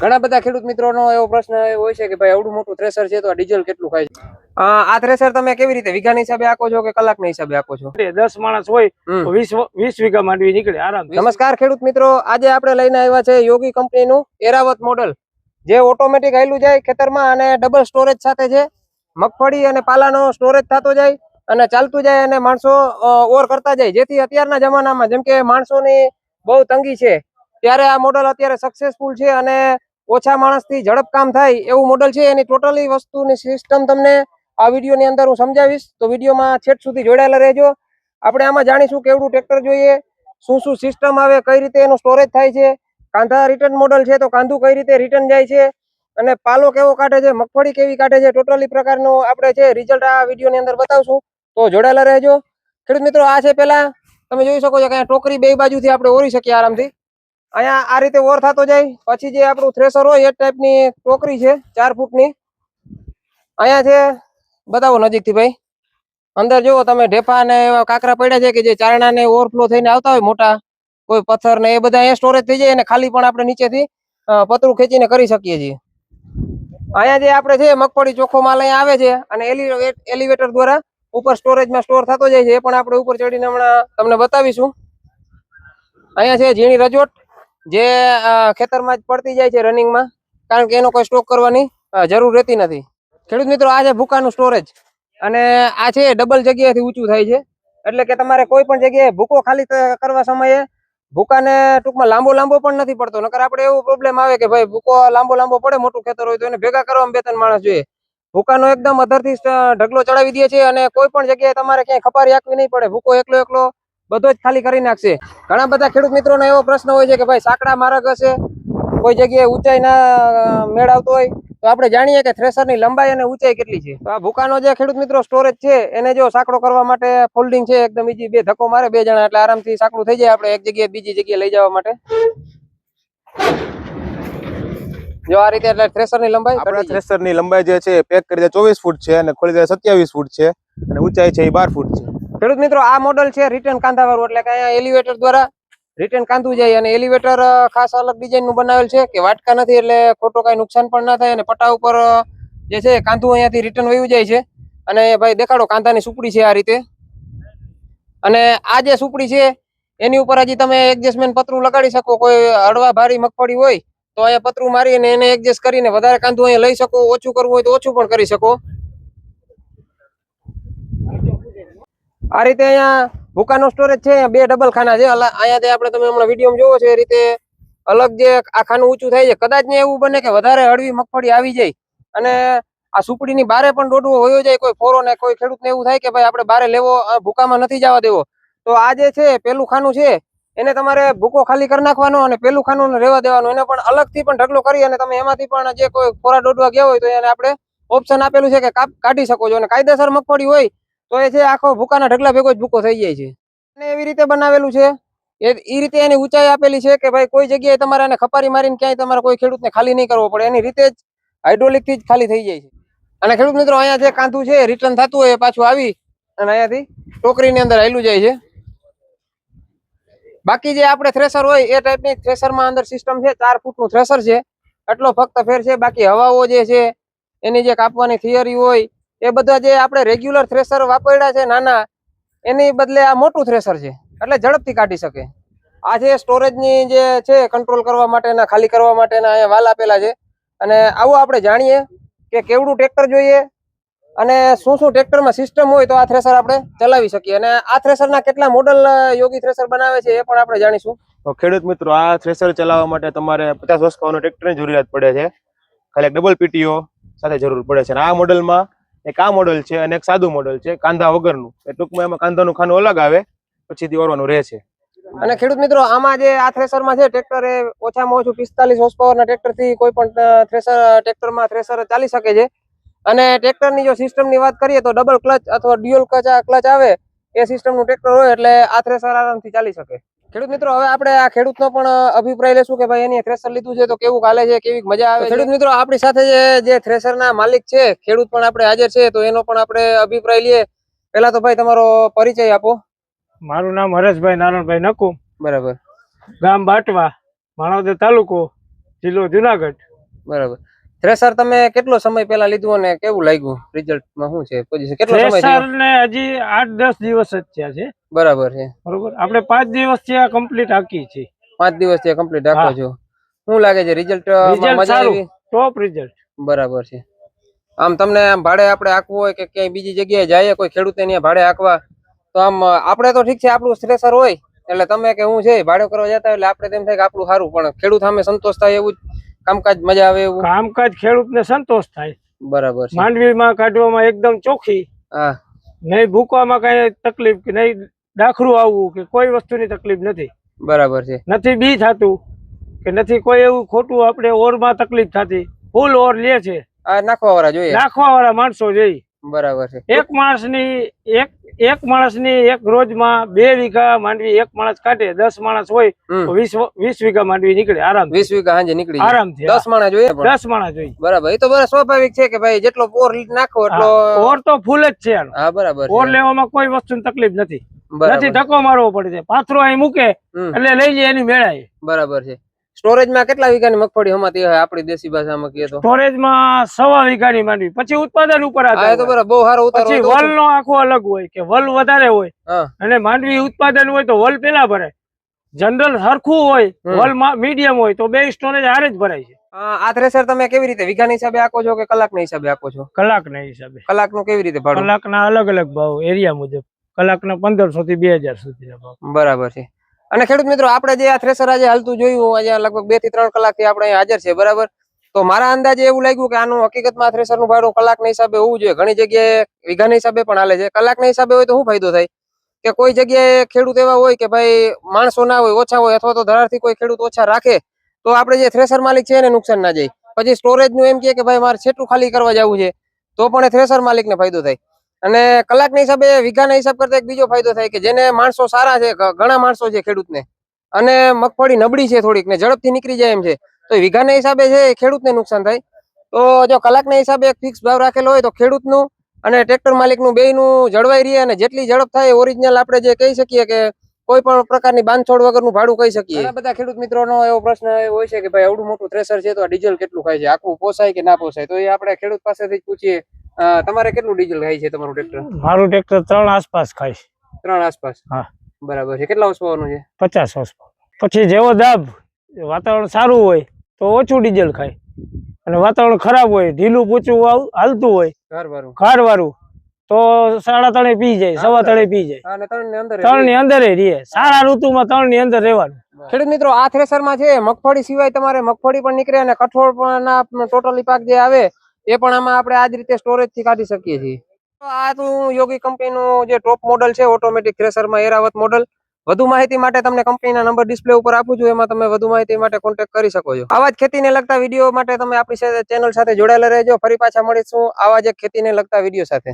ઘણા બધા ખેડૂત મિત્રોનો એવો પ્રશ્ન હોય છે કે ભાઈ આવડું મોટું થ્રેસર છે તો આ ડીઝલ કેટલું ખાય છે? આ થ્રેસર તમે કેવી રીતે વીઘાના હિસાબે આખો છો કે કલાકના હિસાબે આપો છો? દસ માણસ હોય તો વીસ વીસ વીઘા માંડવી નીકળે આરામ નમસ્કાર ખેડૂત મિત્રો આજે આપણે લઈને આવ્યા છે યોગી કંપનીનું એરાવત મોડલ જે ઓટોમેટિક હાલ્યું જાય ખેતરમાં અને ડબલ સ્ટોરેજ સાથે છે. મગફળી અને પાલાનો સ્ટોરેજ થતો જાય અને ચાલતું જાય અને માણસો ઓર કરતા જાય. જેથી અત્યારના જમાનામાં જેમ કે માણસોની બહુ તંગી છે ત્યારે આ મોડલ અત્યારે સક્સેસફુલ છે અને ઓછા માણસથી ઝડપ કામ થાય એવું મોડલ છે. એની ટોટલી વસ્તુની સિસ્ટમ તમને આ વિડીયોની અંદર હું સમજાવીશ. તો વિડીયોમાં છેક સુધી જોડાયેલા રહેજો. આપણે આમાં જાણીશું કેવડું ટ્રેક્ટર જોઈએ, શું શું સિસ્ટમ આવે, કઈ રીતે એનું સ્ટોરેજ થાય છે. કાંધા રિટર્ન મોડલ છે તો કાંધું કઈ રીતે રિટર્ન જાય છે અને પાલો કેવો કાઢે છે, મગફળી કેવી કાઢે છે ટોટલી પ્રકારનું આપણે છે રિઝલ્ટ આ વિડીયોની અંદર બતાવશું. તો જોડાયેલા રહેજો. ખેડૂત મિત્રો, આ છે પેલા તમે જોઈ શકો છો કે ટોકરી બે બાજુથી આપણે ઓરી શકીએ આરામથી. અહીંયા આ રીતે ઓર થતો જાય. પછી જે આપણું થ્રેસર હોય એ ટાઈપની ટોકરી છે, ચાર ફૂટની. અહીંયા છે, બતાવો નજીકથી ભાઈ. અંદર જુઓ તમે, ઢેફા ને એવા કાકરા પડ્યા છે કે જે ચારણા ને ઓવરફ્લો થઈને આવતા હોય મોટા, કોઈ પથ્થર ને એ બધા અહીંયા સ્ટોરેજ થઈ જાય અને ખાલી પણ આપણે નીચેથી પતરું ખેંચીને કરી શકીએ છીએ. અહીંયા જે આપણે છે, મગફળી ચોખ્ખો માલ અહીંયા આવે છે અને એલિવેટર દ્વારા ઉપર સ્ટોરેજમાં સ્ટોર થતો જાય છે, એ પણ આપણે ઉપર ચડીને હમણાં તમને બતાવીશું. અહીંયા છે, ઝીણી રજોટ. જે ખેતરમાં જ પડતી જાય છે રનિંગમાં કારણ કે એનો કોઈ સ્ટોક કરવાની જરૂર રહેતી નથી. ખેડૂત મિત્રો, આ છે ભૂકાનું સ્ટોરેજ અને આ છે ડબલ જગ્યાએથી ઊંચું થાય છે. એટલે કે તમારે કોઈ પણ જગ્યાએ ભૂકો ખાલી કરવા સમયે ભૂકાને ટૂંકમાં લાંબો લાંબો પણ નથી પડતો. નકર આપણે એવો પ્રોબ્લેમ આવે કે ભાઈ ભૂકો લાંબો લાંબો પડે, મોટું ખેતર હોય તો એને ભેગા કરવામાં બે ત્રણ માણસ જોઈએ. ભૂકાનો એકદમ અધરથી ઢગલો ચડાવી દે છે અને કોઈ પણ જગ્યાએ તમારે ક્યાંય ખપારી આપવી નહીં પડે. ભૂકો એકલો એકલો બધો જ ખાલી કરી નાખશે. ઘણા બધા ખેડૂત મિત્રોનો એવો પ્રશ્ન હોય છે કે ભાઈ સાંકડા માર્ગ હશે કોઈ જગ્યાએ ઊંચાઈ ના મેળવતો હોય તો આપણે જાણીએ કે થ્રેસરની લંબાઈ અને ઊંચાઈ કેટલી છે. તો આ ભૂકાનો જે ખેડૂત મિત્રો સ્ટોરેજ છે એને જો સાંકડો કરવા માટે ફોલ્ડિંગ છે એકદમ ઈજી બે ધક્કો મારે બે જણા એટલે આરામથી સાંકડું થઈ જાય આપણે એક જગ્યાએ બીજી જગ્યાએ લઈ જવા માટે. જો આ રીતે એટલે થ્રેસરની લંબાઈ આપણે થ્રેસરની લંબાઈ જે છે પેક કરી દે ચોવીસ ફૂટ છે અને ખોલી દે સત્યાવીસ ફૂટ છે અને ઊંચાઈ છે એ બાર ફૂટ છે. ખેડૂત મિત્રો, આ મોડલ છે રિટર્ન કાંધા વાળું એટલે કે અહીંયા એલિવેટર દ્વારા રિટર્ન કાંધું જાય અને એલિવેટર ખાસ અલગ ડિઝાઇનનું બનાવેલ છે કે વાટકા નથી એટલે ખોટો કઈ નુકસાન પણ ના થાય અને પટ્ટા ઉપર જે છે કાંધું અહીંયાથી રિટર્ન વયું જાય છે. અને ભાઈ દેખાડો કાંધાની સુપડી છે આ રીતે. અને આ જે સુપડી છે, એની ઉપર હજી તમે એડજસ્ટમેન્ટ પતરું લગાડી શકો. કોઈ હળવા ભારી મગફળી હોય તો અહીંયા પતરું મારી અને એને એડજસ્ટ કરીને વધારે કાંધું અહીંયા લઈ શકો. ઓછું કરવું હોય તો ઓછું પણ કરી શકો. આ રીતે અહીંયા ભૂકાનો સ્ટોરેજ છે, બે ડબલ ખાના છે. અહીંયા અહીંયાથી આપણે તમે હમણાં વીડિયો જોવો છો, એ રીતે અલગ જે આ ખાનું ઊંચું થાય છે, કદાચ ને એવું બને કે વધારે હળવી મગફળી આવી જાય અને આ સુપડીની બારે પણ દોડવો હોયો જાય, કોઈ ફોરો ને કોઈ ખેડૂતને એવું થાય કે ભાઈ આપણે બારે લેવો ભૂકામાં નથી જવા દેવો. તો આ જે છે, પેલું ખાનું છે, એને તમારે ભૂકો ખાલી કરી નાખવાનો અને પેલું ખાનું રહેવા દેવાનું. એને પણ અલગથી પણ ઢગલો કરી અને તમે એમાંથી પણ જે કોઈ ખોરા દોડવા ગયા હોય તો એને આપણે ઓપ્શન આપેલું છે કે કાઢી શકો છો. અને કાયદેસર મગફળી હોય તો એ છે આખો ભૂકાના ઢગલા ભેગો જ ભૂકો થઈ જાય છે. અને એવી રીતે બનાવેલું છે. એ ઈ રીતે એની ઊંચાઈ આપેલી છે કે ભાઈ કોઈ જગ્યાએ તમારે એને ખપારી મારીને ક્યાંય તમારે કોઈ ખેડૂતને ખાલી નહીં કરવો પડે. એની રીતે જ હાઇડ્રોલિકથી જ ખાલી થઈ જાય છે. અને ખેડૂત મિત્રો, અહીંયા જે કાંધું છે રિટર્ન થતું હોય એ પાછું આવી અને અહીંયાથી ટોકરીની અંદર હાલ્યું જાય છે. બાકી જે આપણે થ્રેસર હોય એ ટાઈપની થ્રેસરમાં અંદર સિસ્ટમ છે, ચાર ફૂટનું થ્રેસર છે. એટલો ફક્ત ફેર છે. બાકી હવાઓ જે છે, એની જે કાપવાની થિયરી હોય એ બધા જે આપણે રેગ્યુલર થ્રેસર વાપર્યા છે નાના, એની બદલે આ મોટું થ્રેસર છે. એટલે ઝડપથી કાઢી શકે. આ જે સ્ટોરેજની જે છે કંટ્રોલ કરવા માટેના, ખાલી કરવા માટેના અહીંયા વાલ આપેલા છે. અને આવું આપણે જાણીએ કે કેવડું ટ્રેક્ટર જોઈએ અને શું શું ટ્રેક્ટરમાં સિસ્ટમ હોય તો આ થ્રેસર આપણે ચલાવી શકીએ. અને આ થ્રેસરના કેટલા મોડલ યોગી થ્રેસર બનાવે છે એ પણ આપણે જાણીશું. ખેડૂત મિત્રો, આ થ્રેસર ચલાવવા માટે તમારે પચાસ વર્ષ પાવરનું ટ્રેક્ટરની જરૂરિયાત પડે છે. ખાલી ડબલ પીટીઓ સાથે જરૂર પડે છે. અને આ મોડલમાં એક આ મોડલ છે અને એક સાદું મોડલ છે, કાંધા વગરનું. એ ટૂંકમાં એમાં કાંધાનું ખાનું અલગ આવે, પછીથી ઓરવાનું રહે છે. અને ખેડૂત મિત્રો, આમાં જે આ થ્રેસરમાં છે, ટ્રેક્ટર એ ઓછામાં ઓછું પિસ્તાલીસ હોર્સ પાવરના ટ્રેક્ટરથી કોઈ પણ થ્રેસર ટ્રેક્ટરમાં થ્રેસર ચાલી શકે છે. અને ટ્રેક્ટરની જો સિસ્ટમની વાત કરીએ તો ડબલ ક્લચ અથવા ડ્યુઅલ ક્લચ ક્લચ આવે, એ સિસ્ટમનું ટ્રેક્ટર હોય એટલે આ થ્રેસર આરામથી ચાલી શકે. ખેડૂત મિત્રો હવે આપણે આ ખેડૂતનો પણ અભિપ્રાય લેશું કે ભાઈ એની થ્રેસર લીધું છે તો કેવું ચાલે છે કેવી મજા આવે ખેડૂત મિત્રો આપણી સાથે જે જે થ્રેસરના માલિક છે ખેડૂત પણ આપણે હાજર છે તો એનો પણ આપણે અભિપ્રાય લઈએ. પહેલા તો ભાઈ તમારો પરિચય આપો. મારું નામ હરેશભાઈ નારાયણભાઈ નકુ બરાબર. ગામ બાટવા માણાવદર તાલુકો જિલ્લો જુનાગઢ. બરાબર. થ્રેસર તમે કેટલો સમય પહેલા લીધું અને કેવું લાગ્યું? રિઝલ્ટમાં શું છે? પોઝિશન કેટલો સમય થ્રેસર ને હજી આઠ દસ દિવસ જ થયા છે. બરાબર છે. બરોબર? આપણે પાંચ દિવસથી આ કમ્પ્લીટ આકી છે. પાંચ દિવસથી કમ્પ્લીટ આકો છો. શું લાગે છે? રિઝલ્ટ મજા આવી? ટોપ રિઝલ્ટ બરાબર છે. આમ તમને આમ ભાડે આપણે આકવું હોય કે ક્યાંય બીજી જગ્યાએ જઈએ કોઈ ખેડૂતે ત્યાં ભાડે આખવા તો આમ આપણે તો ઠીક છે આપણું થ્રેસર હોય. એટલે તમે કે હું છે ભાડે કરવા જતા એટલે આપણે તેમ થાય કે આપણું સારું પણ ખેડૂત સામે સંતોષ થાય એવું જ કામકાજ મજા આવે એવું? કામકાજ ખેડૂતને સંતોષ થાય. બરાબર માંડવીમાં કાઢવામાં એકદમ ચોખ્ખી. હા. નહીં ભૂકવામાં કઈ તકલીફ કે નહીં ડાખરું આવવું કે કોઈ વસ્તુની તકલીફ નથી. બરાબર છે. નથી બી થતું કે નથી કોઈ એવું ખોટું આપણે ઓરમાં તકલીફ થતી. ફૂલ ઓર લે છે. નાખવા વાળા જોઈએ. નાખવા વાળા માણસો જોઈએ. બરાબર છે. એક માણસની એક એક માણસની એક રોજમાં બે વીઘા માંડવી એક માણસ કાઢે દસ માણસ હોય તો વીસ વીસ વીઘા માંડવી નીકળે આરામ વીસ વીઘા હાંજે નીકળી. આરામથી દસ માણસ જોઈએ દસ માણસ જોઈએ. બરાબર. એ તો બરાબર સ્વાભાવિક છે કે ભાઈ જેટલો પોર નાખો એટલો ઓર તો ફૂલ જ છે. હા બરાબર ઓર લેવામાં કોઈ વસ્તુની તકલીફ નથી. નથી ધક્કો મારવો પડે છે. પાથરો અહીં મૂકે એટલે લઈ જાય એની મેળાય બરાબર છે. સ્ટોરેજમાં કેટલા વીઘાની મગફળી હમાતી હોય આપણી દેશી ભાષામાં કહીએ તો? સ્ટોરેજમાં સવા વીઘાની માંડવી પછી ઉત્પાદન ઉપર આધાર તો બરાબર બહુ સારો ઉતારો પછી વલ નો આખો અલગ હોય કે વલ વધારે હોય. અને માંડવી ઉત્પાદન હોય તો વલ પેલા ભરાય. જનરલ હરખું હોય. વલ મીડિયમ હોય તો બે સ્ટોરેજ હારે જ ભરાય છે. આ થ્રેસર તમે કેવી રીતે વીઘાના હિસાબે આપો છો કે કલાકના હિસાબે આપો છો? કલાકના હિસાબે. કલાકનું કેવી રીતે ભાડું? કલાકના અલગ અલગ ભાવ એરિયા મુજબ. કલાકના પંદરસો થી બે હજાર સુધીના ભાવ. બરાબર છે. અને ખેડૂત મિત્રો, આપણે જે આ થ્રેસર આજે હાલતું જોયું આજે લગભગ બેથી ત્રણ કલાકથી આપણે હાજર છે બરાબર? તો મારા અંદાજે એવું લાગ્યું કે આનું હકીકતમાં થ્રેસરનું ભાડું કલાકના હિસાબે હોવું જોઈએ. ઘણી જગ્યાએ વીઘાના હિસાબે પણ હાલે છે. કલાકના હિસાબે હોય તો શું ફાયદો થાય? કે કોઈ જગ્યાએ ખેડૂત એવા હોય કે ભાઈ માણસો ના હોય, ઓછા હોય, અથવા તો ધરારથી કોઈ ખેડૂત ઓછા રાખે, તો આપણે જે થ્રેસર માલિક છે એને નુકસાન ના જાય. પછી સ્ટોરેજનું એમ કે ભાઈ મારે છેટું ખાલી કરવા જવું છે, તો પણ એ થ્રેસર માલિકને ફાયદો થાય. અને કલાકના હિસાબે, વીઘાના હિસાબ કરતા એક બીજો ફાયદો થાય કે જેને માણસો સારા છે ઘણા માણસો છે ખેડૂતને. અને મગફળી નબળી છે થોડીક ને ઝડપથી નીકળી જાય એમ છે. તો વીઘાના હિસાબે છે ખેડૂતને નુકસાન થાય. તો જો કલાકના હિસાબે એક ફિક્સ ભાવ રાખેલો હોય તો ખેડૂતનું અને ટ્રેક્ટર માલિકનું બેયનું જળવાઈ રહે અને જેટલી ઝડપ થાય ઓરિજિનલ આપણે જે કહી શકીએ કે કોઈ પણ પ્રકારની બાંધછોડ વગરનું ભાડું કહી શકીએ. બધા ખેડૂત મિત્રોનો એવો પ્રશ્ન એવો હોય છે કે ભાઈ આવડું મોટું થ્રેસર છે તો આ ડીઝલ કેટલું ખાય છે? આખું પોસાય કે ના પોસાય? તો એ આપણે ખેડૂત પાસેથી પૂછીએ. તમારે કેટલું ડીઝલ ખાય છે તમારું ટ્રેક્ટર? મારું ટ્રેક્ટર ત્રણ આસપાસ ખાય ત્રણ આસપાસ? હા. બરાબર છે. કેટલા વર્ષ પાવાનું છે? પચાસ વર્ષ પછી જેવો દાબ વાતાવરણ સારું હોય તો ઓછું ડીઝલ ખાય. અને વાતાવરણ ખરાબ હોય ઢીલું પૂચું હાલતું હોય ખાર વાળું તો સાડા ત્રણે પી જાય સવા ત્રણે પી જાય. અને ત્રણની અંદર રહીએ સારા ઋતુમાં ત્રણની અંદર રહેવાનું. ખેડૂત મિત્રો આ થ્રેસરમાં છે મગફળી સિવાય તમારે મગફળી પણ નીકળે અને કઠોળ પણ ટોટલી પાક જે આવે એ પણ આમાં આપણે આ જ રીતે સ્ટોરેજથી કાઢી શકીએ છીએ. આ તું યોગી કંપની નું જે ટોપ મોડલ છે ઓટોમેટિક થ્રેસરમાં એરાવત મોડલ વધુ માહિતી માટે તમને કંપનીના નંબર ડિસ્પ્લે ઉપર આપું છું, એમાં તમે વધુ માહિતી માટે કોન્ટેક્ટ કરી શકો છો. આવા જ ખેતીને લગતા વીડિયો માટે તમે આપણી ચેનલ સાથે જોડાયેલા રહેજો. ફરી પાછા મળીશું આવા જ ખેતીને લગતા વીડિયો સાથે.